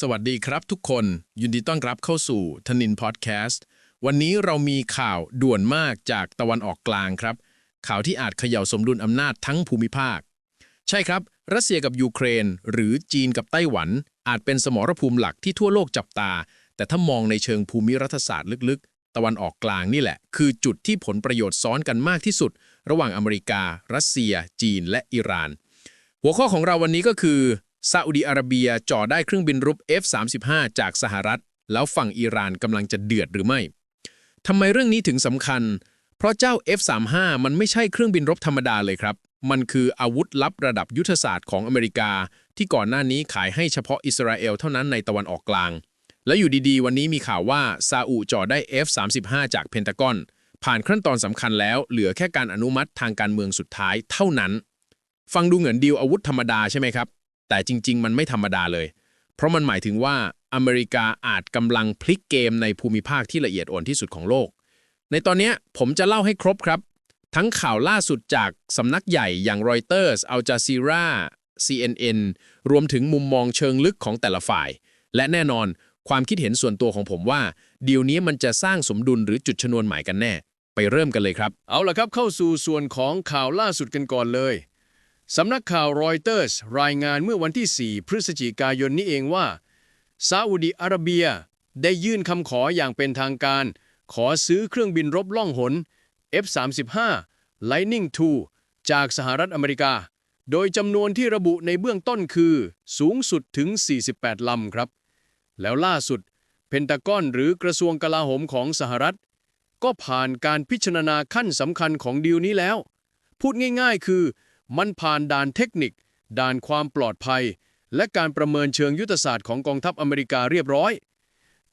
สวัสดีครับทุกคน ยินดีต้อนรับเข้าสู่ทนินพอดแคสต์ วันนี้เรามีข่าวด่วนมากจากตะวันออกกลางครับ ข่าวที่อาจเขย่าสมดุลอำนาจทั้งภูมิภาค ใช่ครับ รัสเซียกับยูเครน หรือจีนกับไต้หวัน อาจเป็นสมรภูมิหลักที่ทั่วโลกจับตา แต่ถ้ามองในเชิงภูมิรัฐศาสตร์ลึกๆ ตะวันออกกลางนี่แหละ คือจุดที่ผลประโยชน์ซ้อนกันมากที่สุด ระหว่างอเมริกา รัสเซีย จีน และอิหร่าน หัวข้อของเราวันนี้ก็คือ ซาอุดีอาระเบียจ่อได้เครื่องบินรบ F-35 จากสหรัฐ แล้วฝั่งอิหร่านกำลังจะเดือดหรือไม่ทำไมเรื่องนี้ถึงสำคัญ เพราะเจ้า F-35 มันไม่ใช่เครื่องบินรบธรรมดาเลยครับ มันคืออาวุธลับระดับยุทธศาสตร์ของอเมริกา ที่ก่อนหน้านี้ขายให้เฉพาะอิสราเอลเท่านั้นในตะวันออกกลาง แล้วอยู่ดีๆ วันนี้มีข่าวว่าซาอุจ่อได้ F-35 จากเพนทากอน ผ่านขั้นตอนสำคัญแล้วเหลือแค่การอนุมัติทางการเมืองสุดท้ายเท่านั้น ฟังดูเหมือนดีลอาวุธธรรมดาใช่ไหมครับ แต่จริง ๆ มันไม่ธรรมดาเลย เพราะมันหมายถึงว่าอเมริกาอาจกำลังพลิกเกมในภูมิภาคที่ละเอียดอ่อนที่สุดของโลก ในตอนนี้ผมจะเล่าให้ครบครับ ทั้งข่าวล่าสุดจากสำนักใหญ่อย่างรอยเตอร์สอัลจาซีรา CNN รวมถึงมุมมองเชิงลึกของแต่ละฝ่าย และแน่นอนความคิดเห็นส่วนตัวของผมว่าเดีลนี้มันจะสร้างสมดุลหรือจุดชนวนหมายกันแน่ ไปเริ่มกันเลยครับ เอาล่ะครับเข้าสู่ส่วนของข่าวล่าสุดกันก่อนเลย สำนักข่าวรอยเตอร์สรายงานเมื่อวันที่ 4 พฤศจิกายนนี้เองว่าซาอุดีอาระเบียได้ยื่นคำขออย่างเป็นทางการ ขอซื้อเครื่องบินรบล่องหน F-35 Lightning II จากสหรัฐอเมริกา โดยจำนวนที่ระบุในเบื้องต้นคือสูงสุดถึง 48 ลำครับ แล้วล่าสุด เพนตากอนหรือกระทรวงกลาโหมของสหรัฐ ก็ผ่านการพิจารณาขั้นสำคัญของดีลนี้แล้ว พูดง่ายๆ คือ มันผ่านด่านเทคนิค ด่านความปลอดภัย และการประเมินเชิงยุทธศาสตร์ของกองทัพอเมริกาเรียบร้อย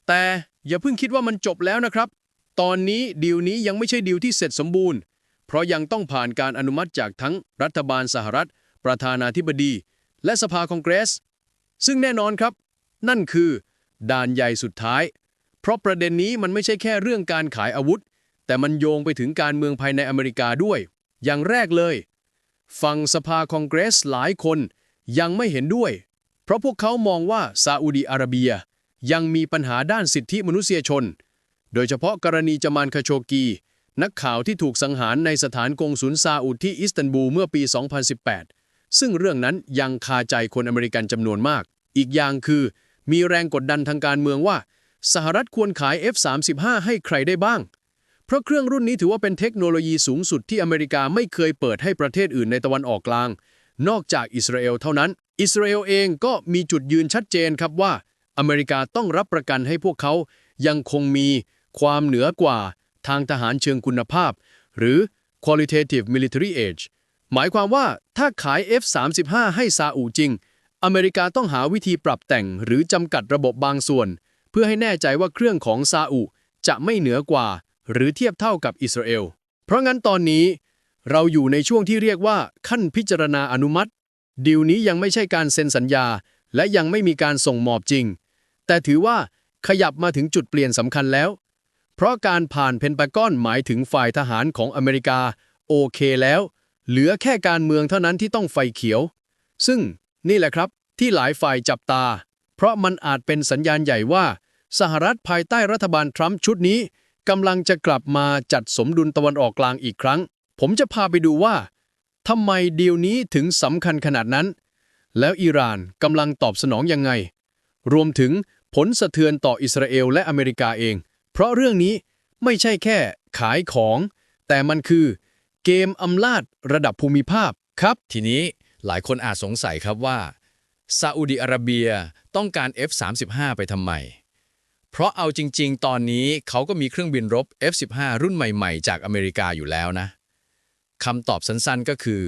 แต่อย่าเพิ่งคิดว่ามันจบแล้วนะครับ ตอนนี้ดีลนี้ยังไม่ใช่ดีลที่เสร็จสมบูรณ์ เพราะยังต้องผ่านการอนุมัติจากทั้งรัฐบาลสหรัฐ ประธานาธิบดี และสภาคองเกรส ซึ่งแน่นอนครับ นั่นคือ ด่านใหญ่สุดท้าย เพราะประเด็นนี้มันไม่ใช่แค่เรื่องการขายอาวุธ แต่มันโยงไปถึงการเมืองภายในอเมริกาด้วย อย่างแรกเลย ฝั่งสภาคองเกรสหลายคนยังไม่เห็นด้วย เพราะพวกเขามองว่าซาอุดีอาระเบียยังมีปัญหาด้านสิทธิมนุษยชน โดยเฉพาะกรณีจามานคาโชกี นักข่าวที่ถูกสังหารในสถานกงสุลซาอุดที่อิสตันบูลเมื่อปี 2018 ซึ่งเรื่องนั้นยังคาใจคนอเมริกันจำนวนมาก อีกอย่างคือ มีแรงกดดันทางการเมืองว่า สหรัฐควรขาย F-35 ให้ใครได้บ้าง เพราะเครื่องรุ่นนี้ถือว่าเป็นเทคโนโลยีสูงสุดที่อเมริกาไม่เคยเปิดให้ประเทศอื่นในตะวันออกกลาง นอกจากอิสราเอลเท่านั้น อิสราเอลเองก็มีจุดยืนชัดเจนครับว่า อเมริกาต้องรับประกันให้พวกเขา ยังคงมีความเหนือกว่าทางทหารเชิงคุณภาพ หรือ qualitative military age หมายความว่าถ้าขาย F-35 ให้ซาอุจริง อเมริกาต้องหาวิธีปรับแต่งหรือจำกัดระบบบางส่วน เพื่อให้แน่ใจว่าเครื่องของซาอุจะไม่เหนือกว่า หรือเทียบเท่ากับอิสราเอล เพราะงั้นตอนนี้เราอยู่ในช่วงที่เรียกว่าขั้นพิจารณาอนุมัติ ดีลนี้ยังไม่ใช่การเซ็นสัญญา และยังไม่มีการส่งมอบจริง แต่ถือว่าขยับมาถึงจุดเปลี่ยนสำคัญแล้ว เพราะการผ่านเพนตากอนหมายถึงฝ่ายทหารของอเมริกา โอเคแล้ว เหลือแค่การเมืองเท่านั้นที่ต้องไฟเขียว ซึ่งนี่แหละครับที่หลายฝ่ายจับตา เพราะมันอาจเป็นสัญญาณใหญ่ว่า สหรัฐภายใต้รัฐบาลทรัมป์ชุดนี้ กำลังจะกลับมาจัดสมดุลตะวันออกกลางอีกครั้ง ผมจะพาไปดูว่าทำไมเดีลนี้ถึงสำคัญขนาดนั้น แล้วอิหร่านกำลังตอบสนองยังไง รวมถึงผลสะเทือนต่ออิสราเอลและอเมริกาเอง เพราะเรื่องนี้ไม่ใช่แค่ขายของ แต่มันคือเกมอำนาจระดับภูมิภาคครับ ทีนี้หลายคนอาจสงสัยครับว่าซาอุดิอาระเบียต้องการ F-35 ไปทำไม เพราะเอาจริง ๆ ตอนนี้เขาก็มีเครื่องบินรบ F-15 รุ่นใหม่ ๆ จากอเมริกาอยู่แล้วนะคำตอบสั้นๆก็คือ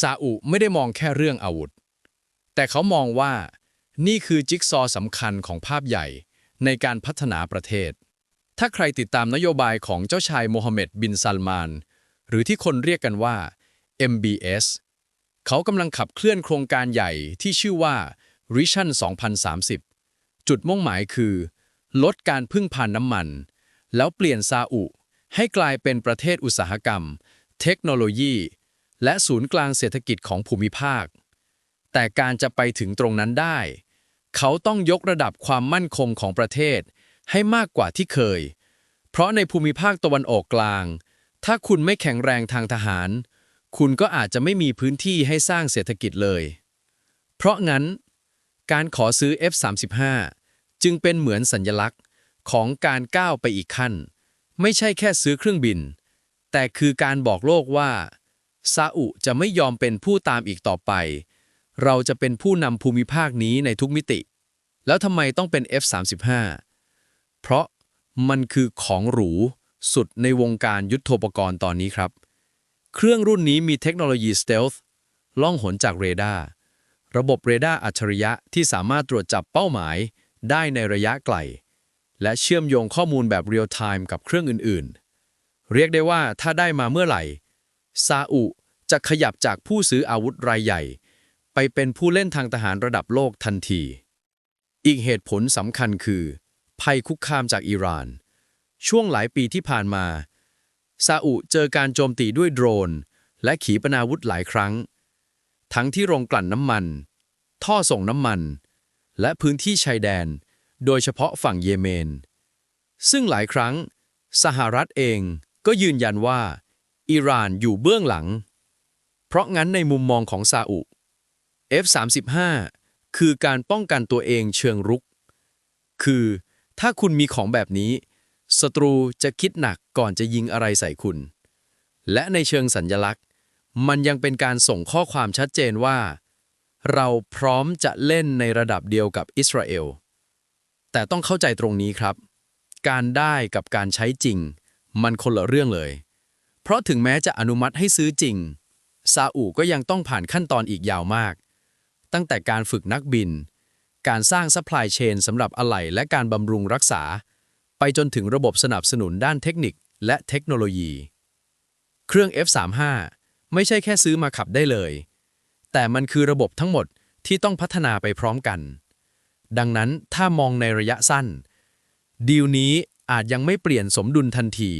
ซาอุไม่ได้มองแค่เรื่องอาวุธ แต่เขามองว่านี่คือจิ๊กซอว์สำคัญของภาพใหญ่ในการพัฒนาประเทศ ถ้าใครติดตามนโยบายของเจ้าชายโมฮัมเหม็ดบินซัลมาน หรือที่คนเรียกกันว่า MBS เขากำลังขับเคลื่อนโครงการใหญ่ที่ชื่อว่า Vision 2030 จุดมุ่งหมายคือ ลดการพึ่งพานน้ำมัน แล้วเปลี่ยนซาอุ ให้กลายเป็นประเทศอุตสาหกรรม เทคโนโลยี และศูนย์กลางเศรษฐกิจของภูมิภาค แต่การจะไปถึงตรงนั้นได้ เขาต้องยกระดับความมั่นคงของประเทศให้มากกว่าที่เคย เพราะในภูมิภาคตะวันออกกลาง ถ้าคุณไม่แข็งแรงทางทหาร คุณก็อาจจะไม่มีพื้นที่ให้สร้างเศรษฐกิจเลย เพราะงั้น การขอซื้อ F-35 จึงเป็นเหมือนสัญลักษณ์ของการก้าวไปอีกขั้น ไม่ใช่แค่ซื้อเครื่องบิน แต่คือการบอกโลกว่าซาอุจะไม่ยอมเป็นผู้ตามอีกต่อไป เราจะเป็นผู้นำภูมิภาคนี้ในทุกมิติ แล้วทำไมต้องเป็น F-35 เพราะมันคือของหรู สุดในวงการยุทโธปกรณ์ตอนนี้ครับ เครื่องรุ่นนี้มีเทคโนโลยี Stealth ล่องหนจากเรดาร์ ระบบเรดาร์อัจฉริยะที่สามารถตรวจจับเป้าหมาย ได้ในระยะไกล และเชื่อมโยงข้อมูลแบบเรียลไทม์กับเครื่องอื่นๆ เรียกได้ว่าถ้าได้มาเมื่อไหร่ ซาอุจะขยับจากผู้ซื้ออาวุธรายใหญ่ ไปเป็นผู้เล่นทางทหารระดับโลกทันที อีกเหตุผลสำคัญคือ ภัยคุกคามจากอิหร่าน ช่วงหลายปีที่ผ่านมา ซาอุเจอการโจมตีด้วยโดรน และขีปนาวุธหลายครั้ง ทั้งที่โรงกลั่นน้ำมัน ท่อส่งน้ำมัน และพื้นที่ชายแดน โดยเฉพาะฝั่งเยเมน ซึ่งหลายครั้ง สหรัฐเองก็ยืนยันว่า อิหร่านอยู่เบื้องหลัง เพราะงั้นในมุมมองของซาอุ F-35 คือการป้องกันตัวเองเชิงรุก คือถ้าคุณมีของแบบนี้ ศัตรูจะคิดหนักก่อนจะยิงอะไรใส่คุณ และในเชิงสัญญลักษณ์ มันยังเป็นการส่งข้อความชัดเจนว่า เราพร้อมจะเล่นในระดับเดียวกับอิสราเอล แต่ต้องเข้าใจตรงนี้ครับ การได้กับการใช้จริง มันคนละเรื่องเลย เพราะถึงแม้จะอนุมัติให้ซื้อจริง ซาอุก็ยังต้องผ่านขั้นตอนอีกยาวมาก ตั้งแต่การฝึกนักบิน การสร้างซัพพลายเชนสำหรับอะไหล่และการบำรุงรักษา ไปจนถึงระบบสนับสนุนด้านเทคนิคและเทคโนโลยี เครื่อง F35 ไม่ใช่แค่ซื้อมาขับได้เลย แต่มันคือระบบทั้งหมดที่ต้องพัฒนาไปพร้อมกัน ดังนั้นถ้ามองในระยะสั้น ดีลนี้อาจยังไม่เปลี่ยนสมดุลทันที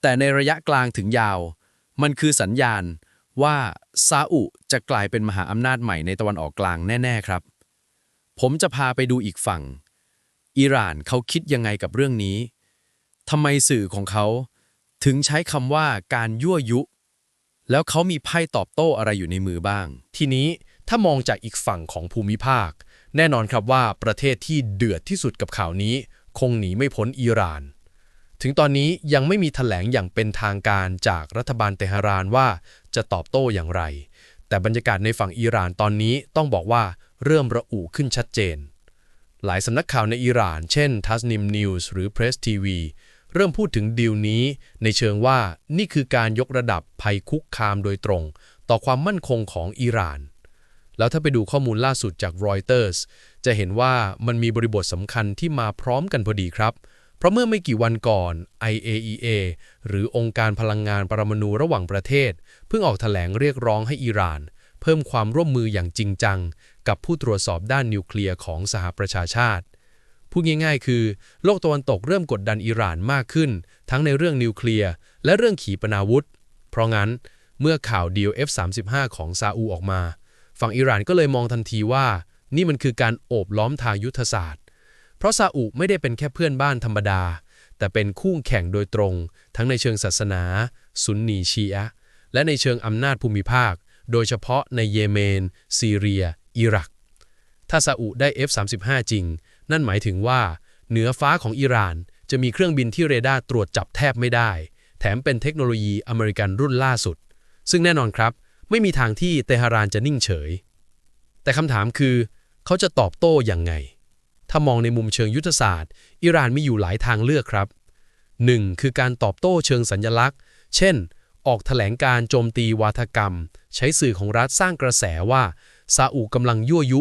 แต่ในระยะกลางถึงยาว มันคือสัญญาณว่าซาอุจะกลายเป็นมหาอำนาจใหม่ในตะวันออกกลางแน่ ๆ ครับ ผมจะพาไปดูอีกฝั่ง อิหร่านเขาคิดยังไงกับเรื่องนี้ทำไมสื่อของเขาถึงใช้คำว่าการยั่วยุ แล้วเขามีไพ่ตอบโต้อะไรอยู่ในมือบ้าง ทีนี้ถ้ามองจากอีกฝั่งของภูมิภาค แน่นอนครับว่าประเทศที่เดือดที่สุดกับข่าวนี้ คงหนีไม่พ้นอิหร่าน ถึงตอนนี้ยังไม่มีแถลงอย่างเป็นทางการจากรัฐบาลเตหะรานว่าจะตอบโต้อย่างไร แต่บรรยากาศในฝั่งอิหร่านตอนนี้ต้องบอกว่าเริ่มระอุขึ้นชัดเจน หลายสำนักข่าวในอิหร่าน เช่นทัสนิมนิวส์หรือ Press TV เริ่มพูดถึงดีลนี้ในเชิงว่านี่คือการยกระดับภัยคุกคามโดยตรง ต่อความมั่นคงของอิหร่าน แล้วถ้าไปดูข้อมูลล่าสุดจากรอยเตอร์สจะเห็นว่ามันมีบริบทสำคัญที่มาพร้อมกันพอดีครับ เพราะเมื่อไม่กี่วันก่อน IAEA หรือองค์การพลังงานปรมาณูระหว่างประเทศ เพิ่งออกแถลงเรียกร้องให้อิหร่าน เพิ่มความร่วมมืออย่างจริงจัง กับผู้ตรวจสอบด้านนิวเคลียร์ของสหประชาชาติ พูดง่ายๆ คือ โลกตะวันตกเริ่มกดดันอิหร่านมากขึ้น ทั้งในเรื่องนิวเคลียร์และเรื่องขีปนาวุธ เพราะงั้นเมื่อข่าวดีล F35 ของซาอุออกมา ฝั่งอิหร่านก็เลยมองทันทีว่า นี่มันคือการโอบล้อมทางยุทธศาสตร์ เพราะซาอุไม่ได้เป็นแค่เพื่อนบ้านธรรมดา แต่เป็นคู่แข่งโดยตรง ทั้งในเชิงศาสนา ซุนนีชีอะและในเชิงอำนาจภูมิภาค โดยเฉพาะในเยเมน ซีเรีย อิรัก ถ้าซาอุได้ F35 จริง นั่นหมายถึงว่า เหนือฟ้าของอิหร่านจะมีเครื่องบินที่เรดาร์ตรวจจับแทบไม่ได้ แถมเป็นเทคโนโลยีอเมริกันรุ่นล่าสุด ซึ่งแน่นอนครับ ไม่มีทางที่เตหะรานจะนิ่งเฉย แต่คำถามคือ เขาจะตอบโต้อย่างไง ถ้ามองในมุมเชิงยุทธศาสตร์ อิหร่านมีอยู่หลายทางเลือกครับ 1. คือการตอบโต้เชิงสัญญลักษณ์ เช่น ออกแถลงการโจมตีวาทกรรม ใช้สื่อของรัฐสร้างกระแสว่าซาอุกำลังยั่วยุ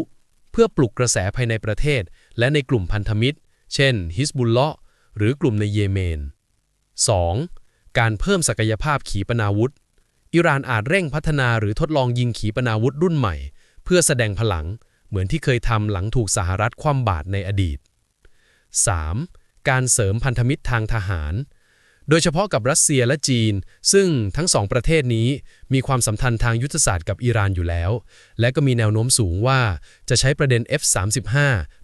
เพื่อปลุกกระแสภายในประเทศ และในกลุ่มพันธมิตร เช่นฮิสบุลเลาะห์หรือกลุ่มในเยเมน 2. การเพิ่มศักยภาพขีปนาวุธ อิหร่านอาจเร่งพัฒนาหรือทดลองยิงขีปนาวุธรุ่นใหม่ เพื่อแสดงพลัง เหมือนที่เคยทำหลังถูกสหรัฐคว่ำบาตรในอดีต 3. การเสริมพันธมิตรทางทหาร โดยเฉพาะกับรัสเซียและจีน ซึ่งทั้งสองประเทศนี้มีความสัมพันธ์ทางยุทธศาสตร์กับอิหร่านอยู่แล้ว และก็มีแนวโน้มสูงว่าจะใช้ประเด็น F-35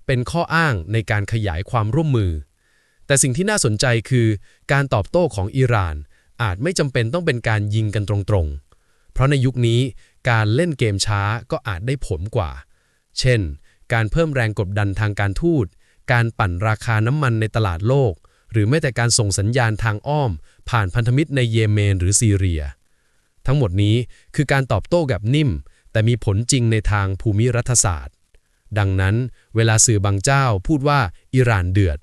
เป็นข้ออ้างในการขยายความร่วมมือ แต่สิ่งที่น่าสนใจคือการตอบโต้ของอิหร่าน อาจไม่จำเป็นต้องเป็นการยิงกันตรงๆ เพราะในยุคนี้การเล่นเกมช้าก็อาจได้ผลกว่า เช่น การเพิ่มแรงกดดันทางการทูต การปั่นราคาน้ำมันในตลาดโลก หรือแม้แต่การส่งสัญญาณทางอ้อม ผ่านพันธมิตรในเยเมนหรือซีเรีย ทั้งหมดนี้คือการตอบโต้แบบนิ่ม แต่มีผลจริงในทางภูมิรัฐศาสตร์ ดังนั้น เวลาสื่อบางเจ้าพูดว่าอิหร่านเดือด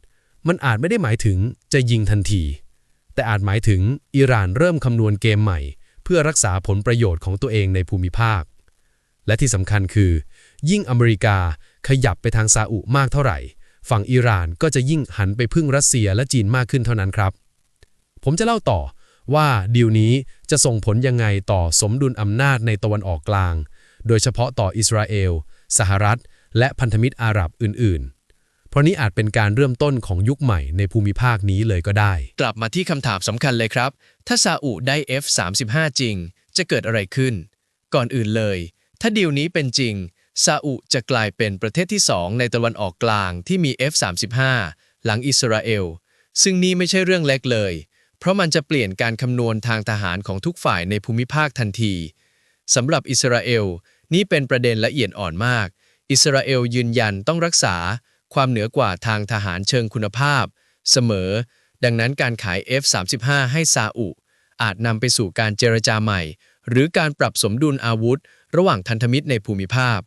มันอาจไม่ได้หมายถึงจะยิงทันที แต่อาจหมายถึงอิหร่านเริ่มคำนวณเกมใหม่ เพื่อรักษาผลประโยชน์ของตัวเองในภูมิภาค และที่สำคัญคือ ยิ่งอเมริกาขยับไปทางซาอุมากเท่าไหร่ ฝั่งอิหร่านก็จะยิ่งหันไปพึ่งรัสเซียและจีนมากขึ้นเท่านั้นครับ ผมจะเล่าต่อว่าดีลนี้จะส่งผลยังไงต่อสมดุลอำนาจในตะวันออกกลาง โดยเฉพาะต่ออิสราเอล สหรัฐ และพันธมิตรอาหรับอื่นๆ เพราะนี้อาจเป็นการเริ่มต้นของยุคใหม่ในภูมิภาคนี้เลยก็ได้ กลับมาที่คำถามสำคัญเลยครับ ถ้าซาอุได้ F-35 จริง จะเกิดอะไรขึ้น ก่อนอื่นเลย ถ้าดีลนี้เป็นจริง ซาอุจะกลายเป็นประเทศที่ 2 ในตะวันออกกลางที่มี F-35 หลังอิสราเอล ซึ่งนี่ไม่ใช่เรื่องเล็กเลย เพราะมันจะเปลี่ยนการคำนวณทางทหารของทุกฝ่ายในภูมิภาคทันทีสำหรับอิสราเอล นี่เป็นประเด็นละเอียดอ่อนมาก อิสราเอลยืนยันต้องรักษา ความเหนือกว่าทางทหารเชิงคุณภาพ เสมอ ดังนั้นการขาย F-35 ให้ซาอุอาจนำไปสู่การเจรจาใหม่ หรือการปรับสมดุลอาวุธ ระหว่างพันธมิตรในภูมิภาค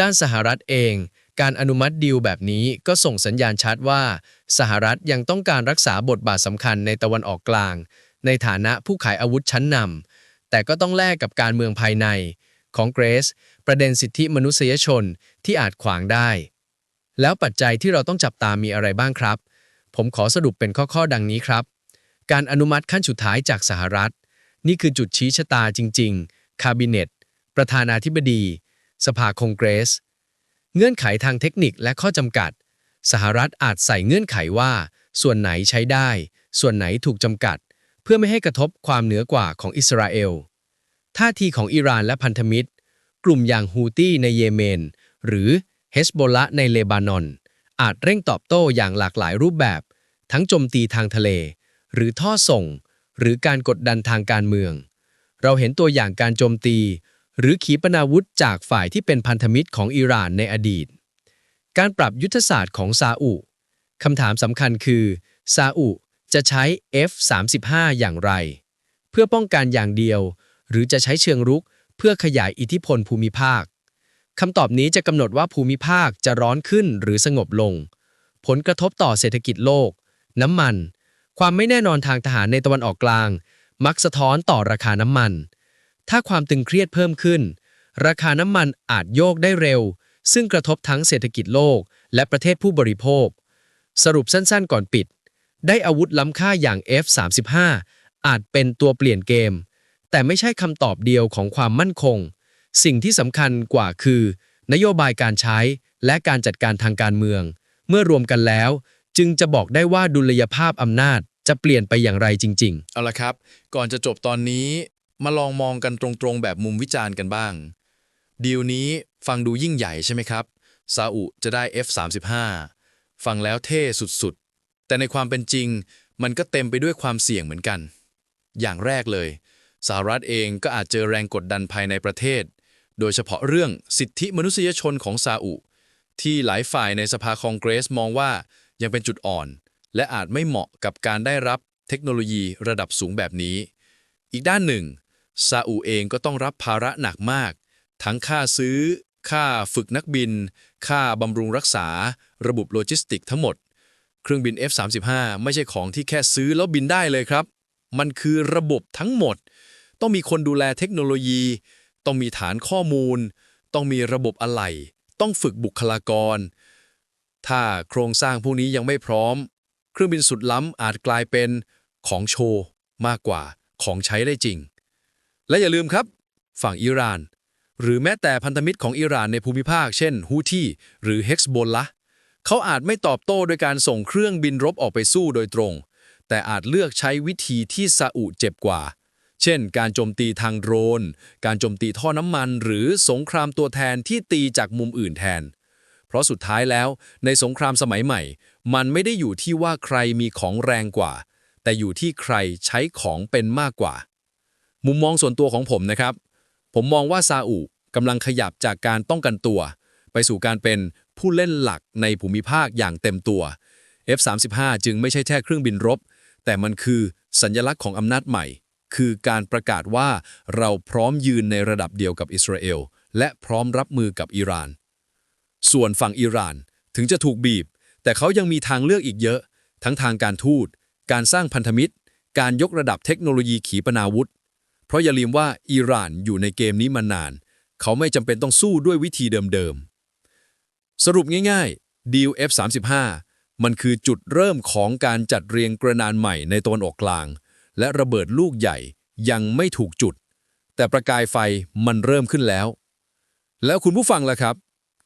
ด้านสหรัฐเอง การอนุมัติดีลแบบนี้ก็ส่งสัญญาณชัดว่า สหรัฐยังต้องการรักษาบทบาทสำคัญในตะวันออกกลาง ในฐานะผู้ขายอาวุธชั้นนำแต่ก็ต้องแลกกับการเมืองภายใน ของเกรซประเด็นสิทธิมนุษยชนที่อาจขวางได้ แล้วปัจจัยที่เราต้องจับตามมีอะไรบ้างครับ ผมขอสรุปเป็นข้อๆดังนี้ครับ การอนุมัติขั้นสุดท้ายจากสหรัฐ นี่คือจุดชี้ชะตาจริง ๆ คาบิเนตประธานาธิบดี สภาคองเกรส เงื่อนไขทางเทคนิคและข้อจำกัด สหรัฐอาจใส่เงื่อนไขว่า ส่วนไหนใช้ได้ ส่วนไหนถูกจำกัด เพื่อไม่ให้กระทบความเหนือกว่าของอิสราเอลท่าทีของอิหร่านและพันธมิตร กลุ่มอย่างฮูตี้ในเยเมน หรือเฮสโบละในเลบานอน อาจเร่งตอบโต้อย่างหลากหลายรูปแบบ ทั้งโจมตีทางทะเล หรือท่อส่ง หรือการกดดันทางการเมือง เราเห็นตัวอย่างการโจมตี หรือขีปนาวุธจากฝ่ายที่เป็นพันธมิตรของอิหร่านในอดีต การปรับยุทธศาสตร์ของซาอุคำถามสำคัญคือ ซาอุจะใช้ F-35 อย่างไร เพื่อป้องกันอย่างเดียว หรือจะใช้เชิงรุกเพื่อขยายอิทธิพลภูมิภาคคำตอบนี้จะกำหนดว่าภูมิภาคจะร้อนขึ้นหรือสงบลง ผลกระทบต่อเศรษฐกิจโลก น้ำมัน ความไม่แน่นอนทางทหารในตะวันออกกลาง มักสะท้อนต่อราคาน้ำมัน ถ้าความตึงเครียดเพิ่มขึ้น ราคาน้ำมันอาจโยกได้เร็ว ซึ่งกระทบทั้งเศรษฐกิจโลก และประเทศผู้บริโภค สรุปสั้นๆก่อนปิด ได้อาวุธล้ำค่าอย่าง F-35 อาจเป็นตัวเปลี่ยนเกม แต่ไม่ใช่คำตอบเดียวของความมั่นคง สิ่งที่สำคัญกว่าคือ นโยบายการใช้และการจัดการทางการเมือง เมื่อรวมกันแล้ว จึงจะบอกได้ว่าดุลยภาพอำนาจจะเปลี่ยนไปอย่างไรจริง ๆ เอาละครับ ก่อนจะจบตอนนี้ มาลองมองกันตรงๆ แบบมุมวิจารณ์กันบ้าง ดีลนี้ฟังดูยิ่งใหญ่ใช่ไหมครับ ซาอุจะได้ F35 ฟังแล้วเท่สุดๆ แต่ในความเป็นจริง มันก็เต็มไปด้วยความเสี่ยงเหมือนกัน อย่างแรกเลยสหรัฐเองก็อาจเจอแรงกดดันภายในประเทศ โดยเฉพาะเรื่องสิทธิมนุษยชนของซาอุ ที่หลายฝ่ายในสภาคองเกรสมองว่ายังเป็นจุดอ่อน และอาจไม่เหมาะกับการได้รับเทคโนโลยีระดับสูงแบบนี้ อีกด้านหนึ่ง ซาอุเองก็ต้องรับภาระหนักมาก ทั้งค่าซื้อ ค่าฝึกนักบิน ค่าบำรุงรักษา ระบบโลจิสติกทั้งหมด เครื่องบิน F35 ไม่ใช่ของที่แค่ซื้อแล้วบินได้เลยครับ มันคือระบบทั้งหมด ต้องมีคนดูแลเทคโนโลยี ต้องมีฐานข้อมูล ต้องมีระบบอะไหล่ต้องฝึกบุคลากร ถ้าโครงสร้างพวกนี้ยังไม่พร้อม เครื่องบินสุดล้ำอาจกลายเป็นของโชว์มากกว่าของใช้ได้จริง และอย่าลืมครับ ฝั่งอิหร่าน หรือแม้แต่พันธมิตรของอิหร่านในภูมิภาค เช่นฮูตี้หรือเฮกซ์โบลละเขาอาจไม่ตอบโต้โดยการส่งเครื่องบินรบออกไปสู้โดยตรง แต่อาจเลือกใช้วิธีที่ซาอุเจ็บกว่า เช่น การโจมตีทางโดรน การโจมตีท่อน้ำมัน หรือสงครามตัวแทนที่ตีจากมุมอื่นแทน เพราะสุดท้ายแล้ว ในสงครามสมัยใหม่ มันไม่ได้อยู่ที่ว่าใครมีของแรงกว่า แต่อยู่ที่ใครใช้ของเป็นมากกว่า มุมมองส่วนตัวของผมนะครับ ผมมองว่าซาอุกำลังขยับจากการป้องกันตัว ไปสู่การเป็นผู้เล่นหลักในภูมิภาคอย่างเต็มตัว F-35 จึงไม่ใช่แค่เครื่องบินรบ แต่มันคือสัญลักษณ์ของอำนาจใหม่ คือการประกาศว่าเราพร้อมยืนในระดับเดียวกับอิสราเอล และพร้อมรับมือกับอิหร่าน ส่วนฝั่งอิหร่านถึงจะถูกบีบ แต่เขายังมีทางเลือกอีกเยอะ ทั้งทางการทูต การสร้างพันธมิตร การยกระดับเทคโนโลยีขีปนาวุธ เพราะอย่าลืมว่าอิหร่านอยู่ในเกมนี้มานาน เขาไม่จำเป็นต้องสู้ด้วยวิธีเดิมๆ สรุปง่ายๆ ดีล F35 มันคือจุดเริ่มของการจัดเรียงกระนานใหม่ในตะวันออกกลาง และระเบิดลูกใหญ่ยังไม่ถูกจุด แต่ประกายไฟมันเริ่มขึ้นแล้ว แล้วคุณผู้ฟังล่ะครับ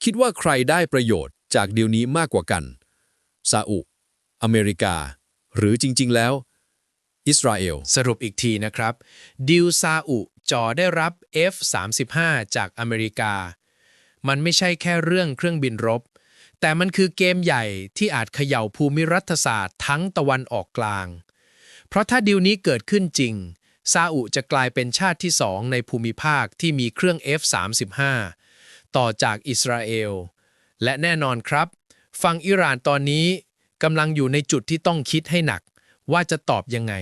คิดว่าใครได้ประโยชน์จากดีลนี้มากกว่ากันซาอุ อเมริกา หรือจริง ๆ แล้ว อิสราเอล สรุปอีกทีนะครับ ดิวซาอุจอได้รับ F-35 จากอเมริกา มันไม่ใช่แค่เรื่องเครื่องบินรบ แต่มันคือเกมใหญ่ที่อาจเขย่าภูมิรัฐศาสตร์ทั้งตะวันออกกลาง เพราะถ้าดิวนี้เกิดขึ้นจริง ซาอุจะกลายเป็นชาติที่สองในภูมิภาคที่มีเครื่อง F-35 ต่อจากอิสราเอล และแน่นอนครับ ฝั่งอิหร่านตอนนี้กำลังอยู่ในจุดที่ต้องคิดให้หนัก ว่าจะตอบยังไง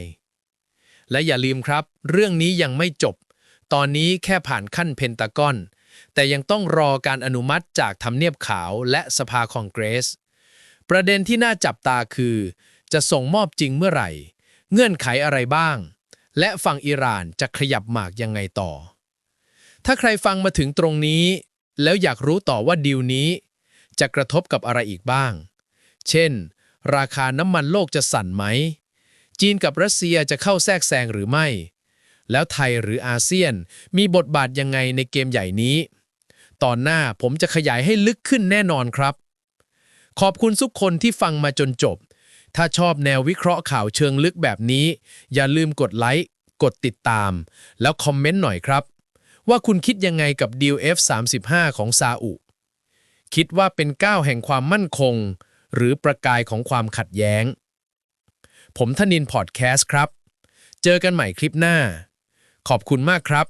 และอย่าลืมครับ เรื่องนี้ยังไม่จบ ตอนนี้แค่ผ่านขั้นเพนตากอน แต่ยังต้องรอการอนุมัติจากทำเนียบขาวและสภาคองเกรส ประเด็นที่น่าจับตาคือ จะส่งมอบจริงเมื่อไหร่ เงื่อนไขอะไรบ้าง และฝั่งอิหร่านจะขยับหมากยังไงต่อ ถ้าใครฟังมาถึงตรงนี้ แล้วอยากรู้ต่อว่าดีลนี้ จะกระทบกับอะไรอีกบ้าง เช่น ราคาน้ำมันโลกจะสั่นไหม จีนกับรัสเซียจะเข้าแทรกแซงหรือไม่ แล้วไทยหรืออาเซียนมีบทบาทยังไงในเกมใหญ่นี้ ตอนหน้าผมจะขยายให้ลึกขึ้นแน่นอนครับ ขอบคุณทุกคนที่ฟังมาจนจบ ถ้าชอบแนววิเคราะห์ข่าวเชิงลึกแบบนี้ อย่าลืมกดไลค์ กดติดตาม แล้วคอมเมนต์หน่อยครับ ว่าคุณคิดยังไงกับดีล F35 ของซาอุ คิดว่าเป็นก้าวแห่งความมั่นคง หรือประกายของความขัดแย้ง ผมธนินพอดแคสต์ครับ เจอกันใหม่คลิปหน้า ขอบคุณมากครับ